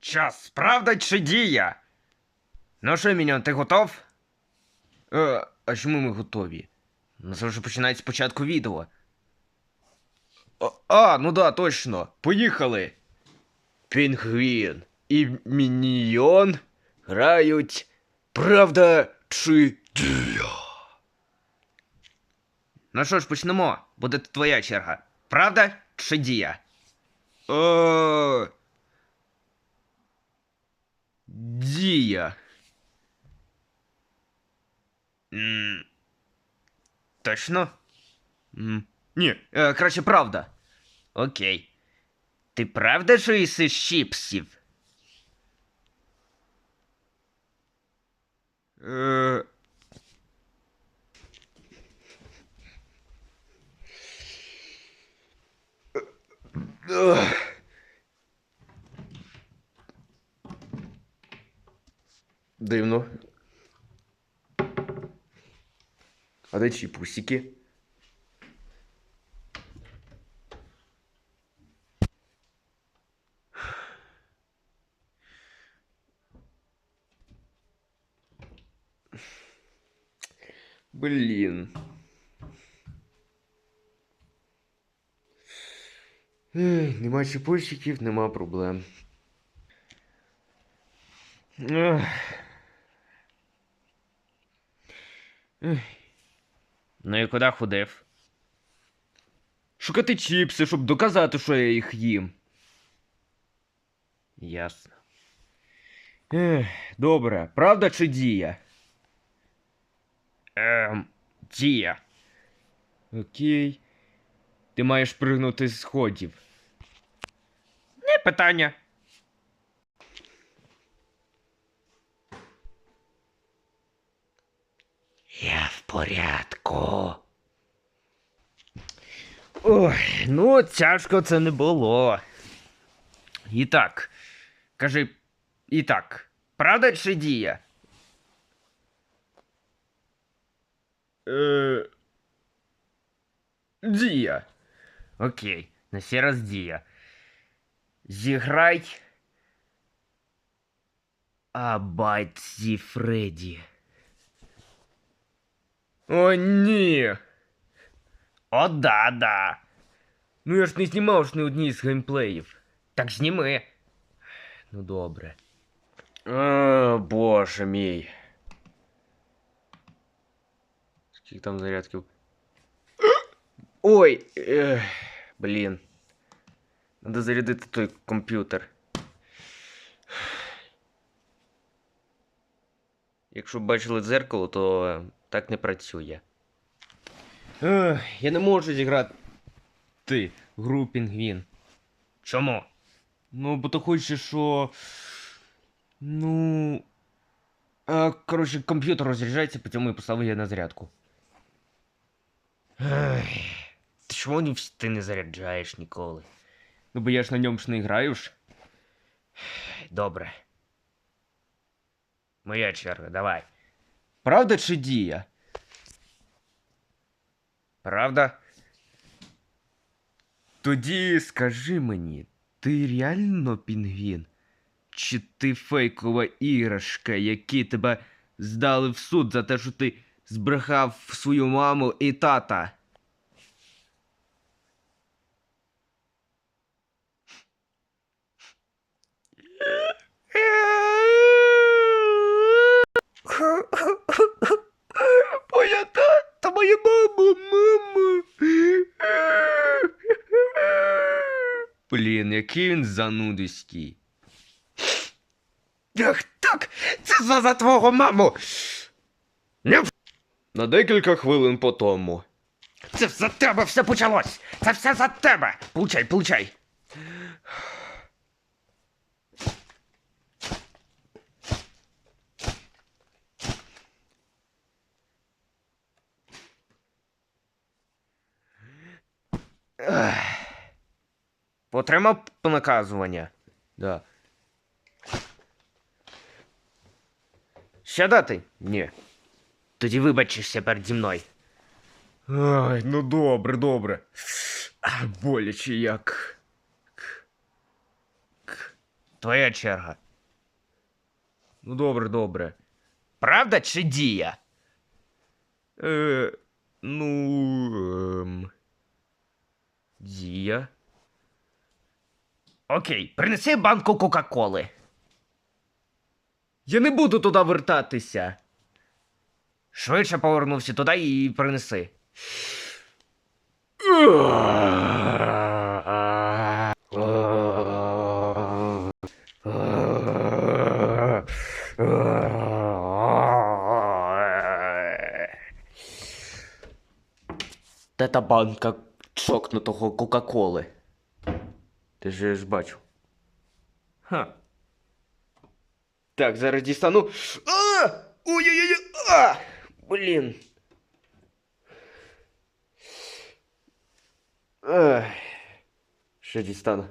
Час, правда чи дія? Ну що, Міньон, ти готов? Е, а чому ми готові? Ну це вже починається спочатку відео. А, а, ну да, точно. Поїхали. Пінгвін і Міньйон грають Правда чи дія? Ну що ж, почнемо. Буде твоя черга. Правда чи дія? Е... Дія. М, Точно? М, Ні, е, краще правда. Окей. Ти правда що їсиш чіпсів? Е... Ugh. Дивно. А де чиї пусіки? Блін. Ех, Нема чіпольчиків, нема проблем. Ех. Ех. Ну і куди ходив? Шукати чіпси, щоб доказати, що я їх їм. Ясно. Ех, добре, правда чи дія? Ем, дія. Окей. Ти маєш пригнути з сходів. Не питання. порядку. Ой, ну тяжко це не було. І так. Кажи. І так. Правда чи дія? Е... Дія. Окей, на сей раз дія. Зіграй. Абайт зі Фредді. О, ні. О, да, да. Ну я ж не знімав ж не одній з геймплеїв. Так зніми. Ну добре. О, боже мій. Скільки там зарядків? Ой, ех, блін. Надо зарядити той комп'ютер. Якщо бачили дзеркало, то е, так не працює. Ех, я не можу зіграти ти, гру Пінгвін. Чому? Ну, бо то хочеш, що. Ну. А, коротше, комп'ютер розряджається, потім я поставив я на зарядку. Ех, Ти чому ти не заряджаєш ніколи? Ну, бо я ж на ньому ж не граю ж. Добре. Моя черга, давай. Правда чи дія? Правда? Тоді скажи мені, ти реально пінгвін? Чи ти фейкова іграшка, які тебе здали в суд за те, що ти збрехав свою маму і тата? Моя тата, моя мама, мама. Блін, який він занудиський. Ах так, це за, за твого маму. Не... На декілька хвилин по тому. Це за тебе все почалось. Це все за тебе. Получай, получай. Отримав наказування. Да. Ще дати? Ні. Тоді вибачишся переді мною. Ай, ну добре, добре. А, боляче як. К. К. твоя черга. Ну, добре, добре. Правда чи дія? Е, ну. Ем... Дія. Окей, принеси банку Кока-Коли. Я не буду туди вертатися. Швидше повернувся туди і принеси. Та банка чокнутого Кока-Коли? Ти ж я ж бачу. Ха. Так, зараз дістану. А! Ой-ой-ой! А! Блін. Ай. Ще дістану.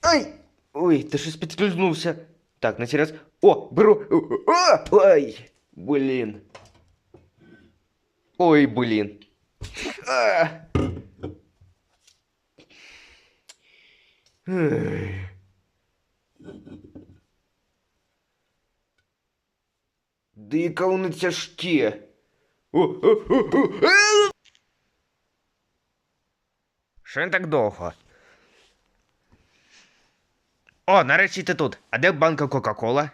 Ай! Ой, ти щось підклюзнувся. Так, на цей раз. О, беру. А! Ай! Блін. Ой, блін. А! Ай. Дика воно тяжке. О, о, о, о, а! Що він так довго? О, нарешті ти тут. А де банка Кока-Кола?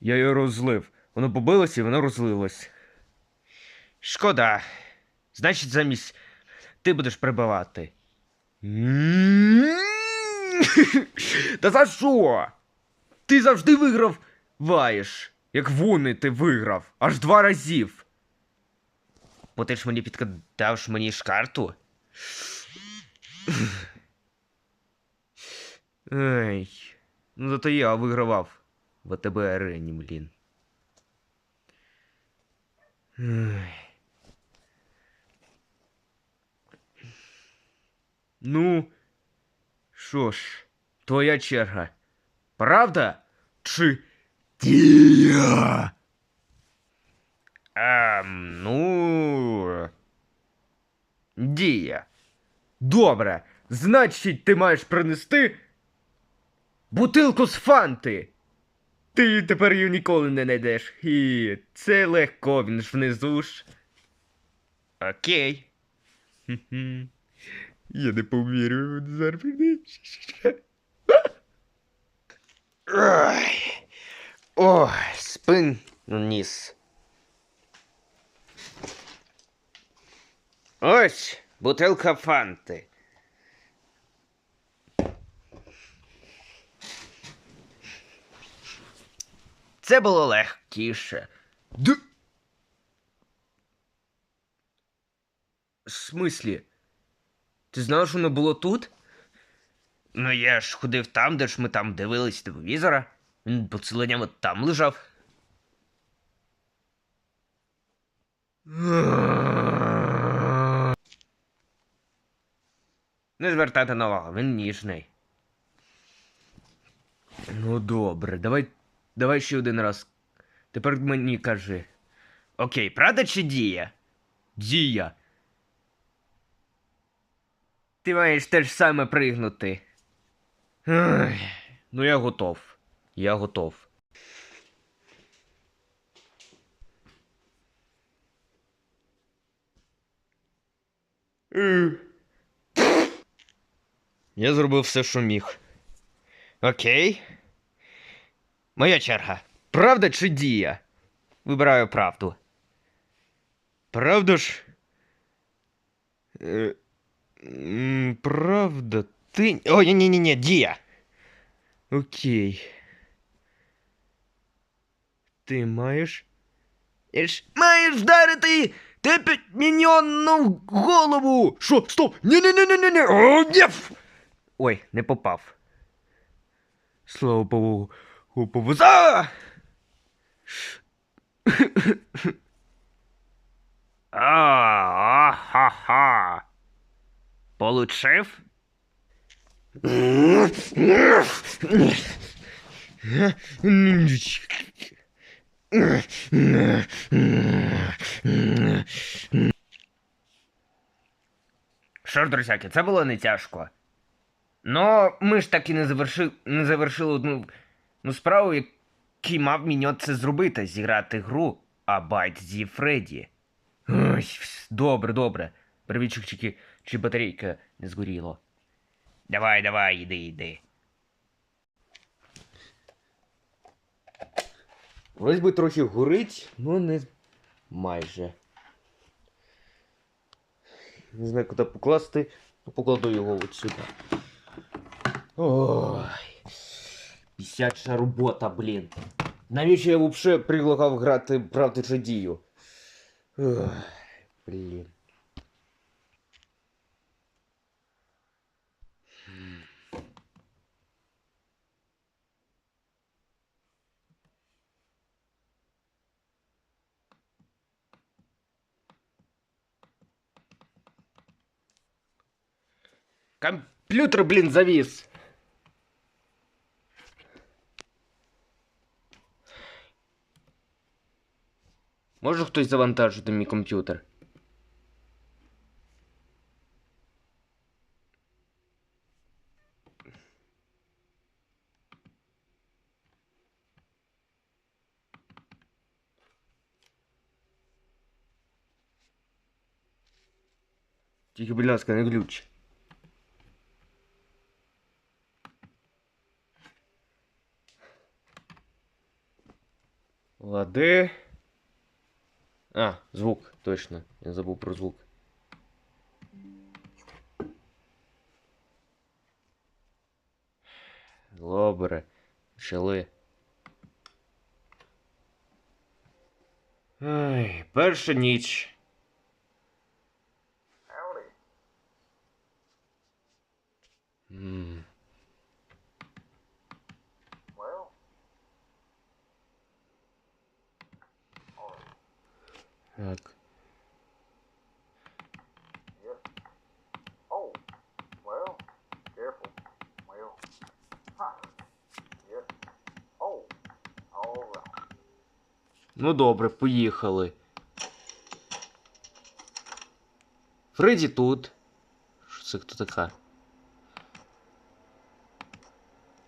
Я її розлив. Воно побилося і воно розлилось. Шкода. Значить, замість ти будеш прибивати. Та за що? Ти завжди виграв ваєш. Як вони ти виграв. Аж два разів. Бо ти ж мені підкидав мені ж карту. Ей. Ну зато я вигравав в АТБ арені, блін. Ей. Ну, що ж, твоя черга. Правда? Чи дія? Ем, ну. Дія. Добре. Значить, ти маєш принести бутилку з фанти. Ти тепер її ніколи не знайдеш. І це легко, він ж внизу ж. Окей. Хм-хм. Я не повірю зараз. Ой. Ой, спин ніс. Ось бутилка фанти. Це було легкіше. Д... В смислі? Ти знав, що воно було тут? Ну, я ж ходив там, де ж ми там дивились телевізора. Він поцеленням от там лежав. Не звертайте увагу, він ніжний. Ну добре, давай, давай ще один раз. Тепер мені кажи. Окей, правда чи дія? Дія. Ти маєш те ж саме пригнути. Ай, ну я готов. Я готов. Я зробив все, що міг. Окей. Моя черга. Правда чи дія? Вибираю правду. Правда ж? Правда, ти. О, ні, ні, ні, ні, дія. Окей. Ти маєш. Ти маєш вдарити тебе міньйонну голову! Що? Стоп! Ні-ні-ні-ні-ні! О, ні! Ой, не попав. Слава Богу. О, повеза! А-ха-ха. Получив? Що ж, друзяки, це було не тяжко. Ну, ми ж так і не завершили, не завершили одну ну, справу, який мав міньот це зробити, зіграти гру Абайт зі Фредді. Ой, добре, добре. Привіт, чики, чи батарейка не згоріло. Давай, давай, іди, іди. Вроді би трохи горить, ну не майже. Не знаю, куди покласти, ну покладу його от сюди. Ой. Пісяча робота, блін. Навіщо я взагалі предлагав грати правди чи дію? Ой, блін. Комп'ютер, блін, завис. Може хтось завантажити мій комп'ютер? Тільки, будь ласка, не глюч. Лади. А, звук, точно. Я забув про звук. Добре. Почали. Ай, перша ніч. Howdy. right. Ну добре, поїхали. Фредді тут. Що це хто така?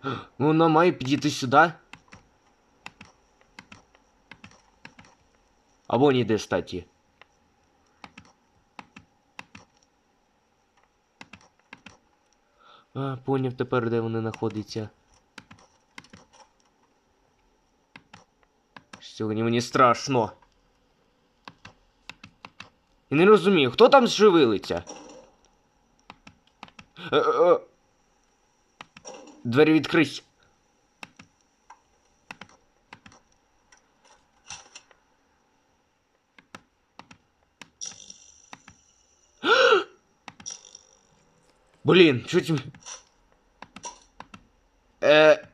Ну, Вона має підійти сюди. Або ніде статі. А, поняв тепер, де вони знаходяться. Сьогодні мені страшно. І не розумію, хто там зшевелиться? Е, е, е. Двері відкрись. Блін, ті... Е...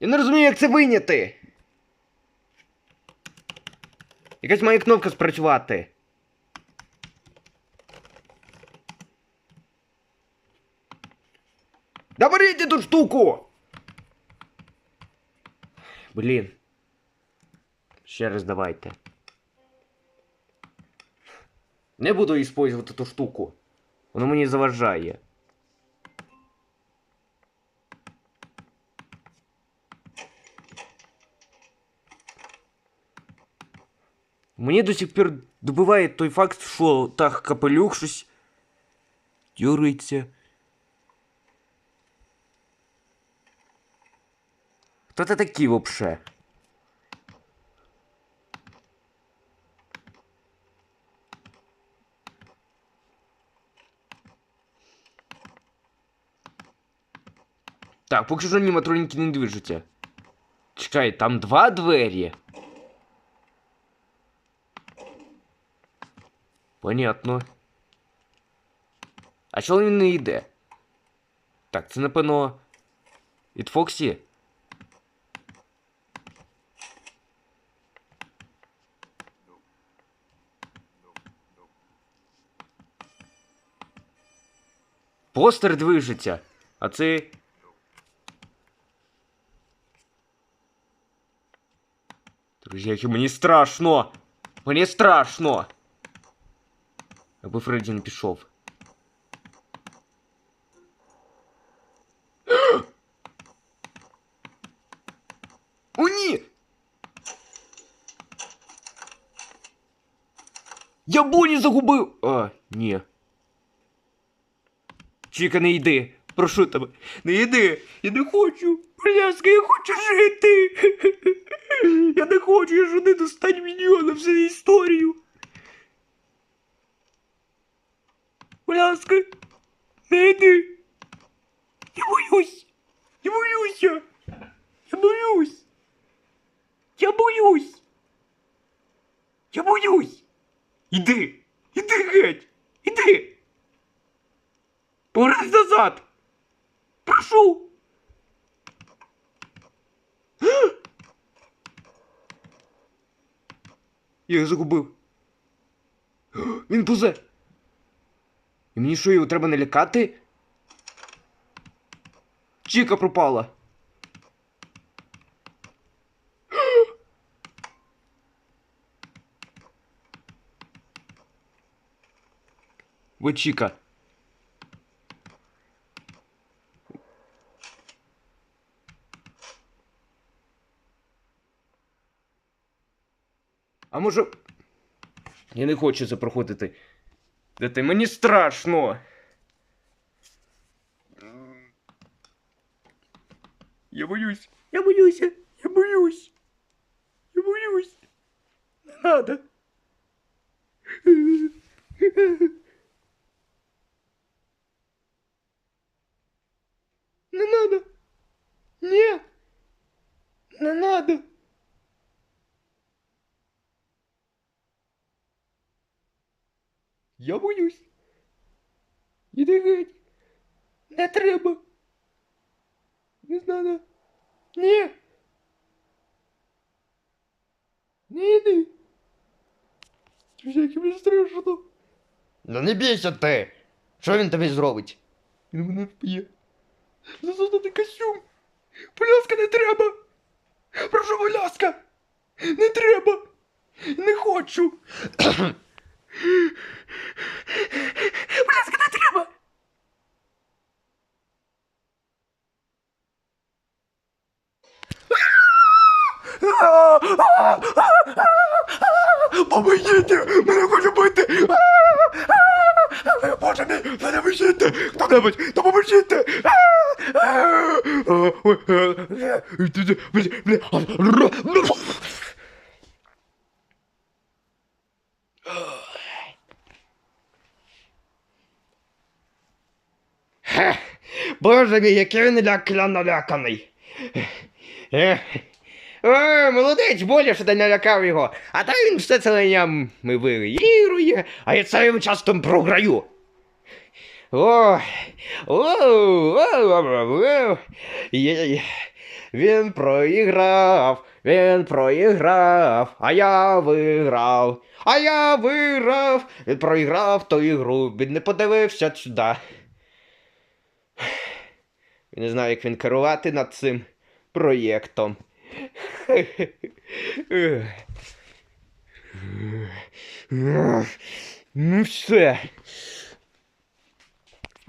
Я не розумію, як це виняти. Якась має кнопка спрацювати. ту штуку! Блін. Ще раз давайте. Не буду использовать ту штуку. Воно мені заважає. Мені до сих пір добиває той факт, що так капелюх щось дюриться. Хто ти такий вообще? Так, поки що аніматроніки не движуться. Чекай, там два двері. Понятно. А чого він не йде? Так, це напевно. Від Фоксі? Постер движеться. А це. Друзья, мені страшно! Мені страшно! Якби Фредді а, не пішов. О, ні! Я Бонні загубив! А, ні. Чіка, не йди. Прошу тебе. Не йди. Я не хочу. Бляска, я хочу жити. Я не хочу, я ж один останній мільйон всю історію. Бляска, не йди. Я боюсь. Я боюся. Я боюсь. Я боюсь. Я боюсь. Іди. Іди геть. Іди. Повернись назад. Прошу. Я його загубив. Він пузе. І мені що, його треба не лякати? Чіка пропала. Ви Чіка. А може. Я не хочу це проходити. Де ти? Мені страшно. Я боюсь. Я боюся. Я боюсь. Я боюсь. Не надо. Не надо. Ні. Не надо. Я боюсь. Іди геть. Не треба. Не знаю. Ні. Не йди. Як мені страшно. Ну не бійся ти! Що він тобі зробить? Він мене вб'є. Засунути костюм. Ласка, не треба. Прошу, будь ласка. Не треба. Не хочу. Будь ласка, не треба. Помогите! Мене хоче бити! Боже мій! Мене вищите! Хто-небудь! Допоможіть! Боже мій, який він ляк наляканий. Е, Е, молодець, Боля, що ти налякав його. А та він все це линям вирує, а я цим частом програю. О, о, о, Він проіграв, він проіграв, а я виграв, а я виграв, він проіграв ту ігру, він не подивився сюди. Він не знає, як він керувати над цим проєктом. Ну все.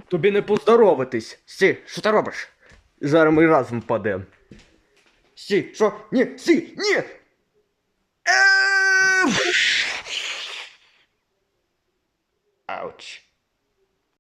Тобі не поздоровитись. Сі, що ти робиш? Зараз ми разом падемо. Сі, що? Ні, сі, ні! Ауч.